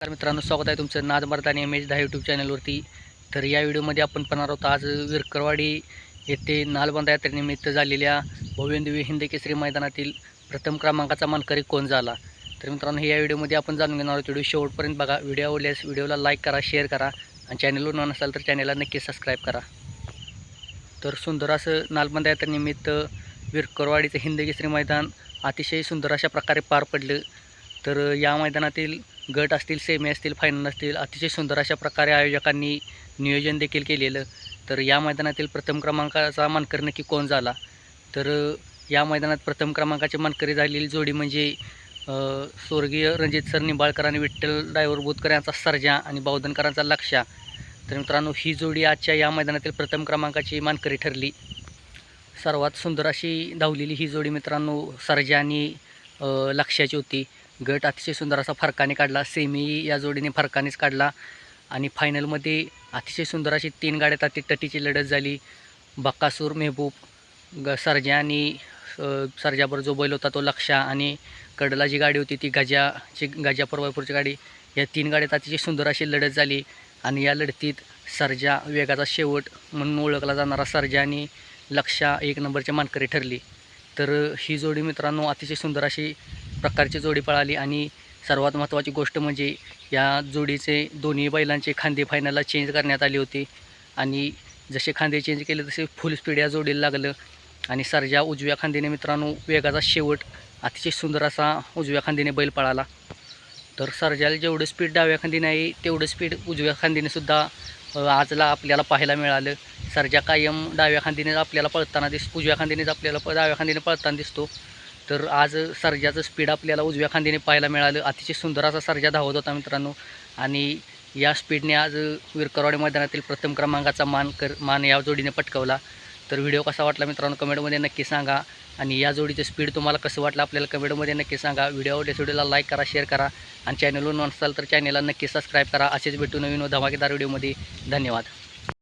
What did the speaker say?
तर मित्रांनो स्वागत आहे तुमचं नाद मर्दानी एम एच दहा यूट्यूब चॅनलवरती तर या व्हिडिओमध्ये आपण पाहणार आहोत आज विरकरवाडी येथे नालबंदा यात्रेनिमित्त झालेल्या भव्यदेवी हिंद केसरी मैदानातील प्रथम क्रमांकाचा मानकरी कोण झाला? तर मित्रांनो या व्हिडिओमध्ये आपण जाणून घेणार आहोत. व्हिडिओ शेवटपर्यंत बघा. व्हिडिओ आवडल्यास व्हिडिओला लाईक करा शेअर करा आणि चॅनलवर न असाल तर चॅनलला नक्की सबस्क्राईब करा. तर सुंदर असं नालबंदा यात्रेनिमित्त विरकरवाडीचं हिंद केसरी मैदान अतिशय सुंदर अशा प्रकारे पार पडलं. तर या मैदानातील गट असतील सेमी असतील फायनल असतील अतिशय सुंदर अशा प्रकारे आयोजकांनी नियोजन देखील केलेलं. तर या मैदानातील प्रथम क्रमांकाचा मानकरी नक्की कोण झाला? तर या मैदानात प्रथम क्रमांकाची मानकरी झालेली जोडी म्हणजे स्वर्गीय रणजित सर निंबाळकर आणि विठ्ठल डायव्हर बोतकर यांचा सर्जा आणि बावधनकरांचा लक्षा तर मित्रांनो ही जोडी आजच्या या मैदानातील प्रथम क्रमांकाची मानकरी ठरली. सर्वात सुंदर अशी धावलेली ही जोडी मित्रांनो सर्जा आणि लक्षाची लक्ष्याची होती. गट अतिशय सुंदर असा फरकाने काढला. सेमी या जोडीने फरकानेच काढला. आणि फायनलमध्ये अतिशय सुंदर अशी तीन गाड्या ताती तटीची लढत झाली. बक्कासूर मेहबूब ग सरजा आणि सरजाबर जो बैल होता तो लक्षा आणि कडला जी गाडी होती ती गजाची गजा परवायपूरची गाडी. या तीन गाड्यात अतिशय सुंदर अशी लढत झाली. आणि या लढतीत सरजा वेगाचा शेवट म्हणून ओळखला जाणारा सरजा आणि लक्षा एक नंबरची मानकरी ठरली. तर ही जोडी मित्रांनो अतिशय सुंदर अशी प्रकारची जोडी पळाली आणि सर्वात महत्त्वाची गोष्ट म्हणजे या जोडीचे दोन्ही बैलांचे खांदे फायनलला चेंज करण्यात आले होते. आणि जसे खांदे चेंज केले तसे फुल स्पीड या जोडीला लागलं. आणि सरजा उजव्या खांदीने मित्रांनो वेगाचा शेवट अतिशय सुंदर असा उजव्या खांदीने बैल पळाला. तर सरजाला जेवढं स्पीड डाव्या खांदीने आहे तेवढं स्पीड उजव्या खांदीने सुद्धा आजला आपल्याला पाहायला मिळालं. सरजा कायम डाव्या खांदीने आपल्याला पळताना दिस उजव्या खांदीनेच आपल्याला प- डाव्या खांदीने पळताना दिसतो. तर आज सर्जाचं स्पीड आपल्याला उजव्या खांदीने पाहायला मिळालं. अतिशय सुंदर असा सर्जा धावत होता मित्रांनो. आणि या स्पीडने आज विरकरवाडी मैदानातील प्रथम क्रमांकाचा मान कर मान या जोडीने पटकवला. तर व्हिडिओ कसा वाटला मित्रांनो? कमेंटमध्ये नक्की सांगा. आणि या जोडीचं स्पीड तुम्हाला कसं वाटलं आपल्याला कमेंटमध्ये नक्की सांगा. व्हिडिओ आवडल्यास व्हिडिओला लाईक करा शेअर करा. आणि चॅनलवर नसाल तर चॅनलला नक्की सबस्क्राईब करा. असेच भेटू नवीन व धमाकेदार व्हिडिओमध्ये धन्यवाद.